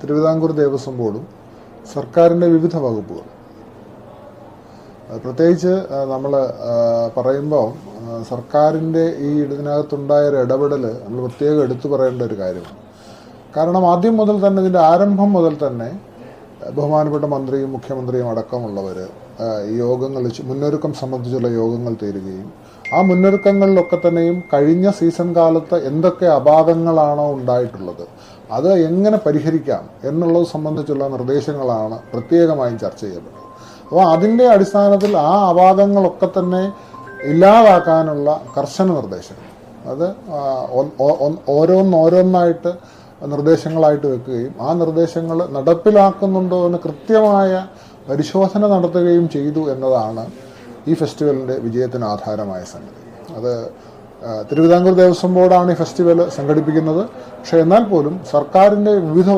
തിരുവിതാംകൂർ ദേവസ്വം ബോർഡും സർക്കാരിന്റെ വിവിധ വകുപ്പുകൾ പ്രത്യേകിച്ച് നമ്മൾ പറയുമ്പോൾ സർക്കാരിന്റെ ഈ ഇതിനകത്തുണ്ടായ ഒരു ഇടപെടൽ നമ്മൾ പ്രത്യേകം എടുത്തു പറയേണ്ട ഒരു കാര്യമാണ്. കാരണം ആദ്യം മുതൽ തന്നെ ഇതിന്റെ ആരംഭം മുതൽ തന്നെ ബഹുമാനപ്പെട്ട മന്ത്രിയും മുഖ്യമന്ത്രിയും അടക്കമുള്ളവർ യോഗങ്ങൾ മുന്നൊരുക്കം സംബന്ധിച്ചുള്ള യോഗങ്ങൾ തീരുകയും ആ മുന്നൊരുക്കങ്ങളിലൊക്കെ തന്നെയും കഴിഞ്ഞ സീസൺ കാലത്ത് എന്തൊക്കെ അപാകങ്ങളാണോ ഉണ്ടായിട്ടുള്ളത് അത് എങ്ങനെ പരിഹരിക്കാം എന്നുള്ളത് സംബന്ധിച്ചുള്ള നിർദ്ദേശങ്ങളാണ് പ്രത്യേകമായും ചർച്ച ചെയ്യപ്പെട്ടത്. അപ്പോൾ അതിന്റെ അടിസ്ഥാനത്തിൽ ആ അപാകങ്ങളൊക്കെ തന്നെ ഇല്ലാതാക്കാനുള്ള കർശന നിർദ്ദേശങ്ങൾ. അത് ഓരോന്നോരോന്നായിട്ട് നിർദ്ദേശങ്ങളായിട്ട് വെക്കുകയും ആ നിർദ്ദേശങ്ങൾ നടപ്പിലാക്കുന്നുണ്ടോ എന്ന് കൃത്യമായ പരിശോധന നടത്തുകയും ചെയ്തു എന്നതാണ് ഈ ഫെസ്റ്റിവലിന്റെ വിജയത്തിന് ആധാരമായ സംഗതി. അത് തിരുവിതാംകൂർ ദേവസ്വം ബോർഡാണ് ഈ ഫെസ്റ്റിവൽ സംഘടിപ്പിക്കുന്നത്. പക്ഷേ എന്നാൽ പോലും സർക്കാരിന്റെ വിവിധ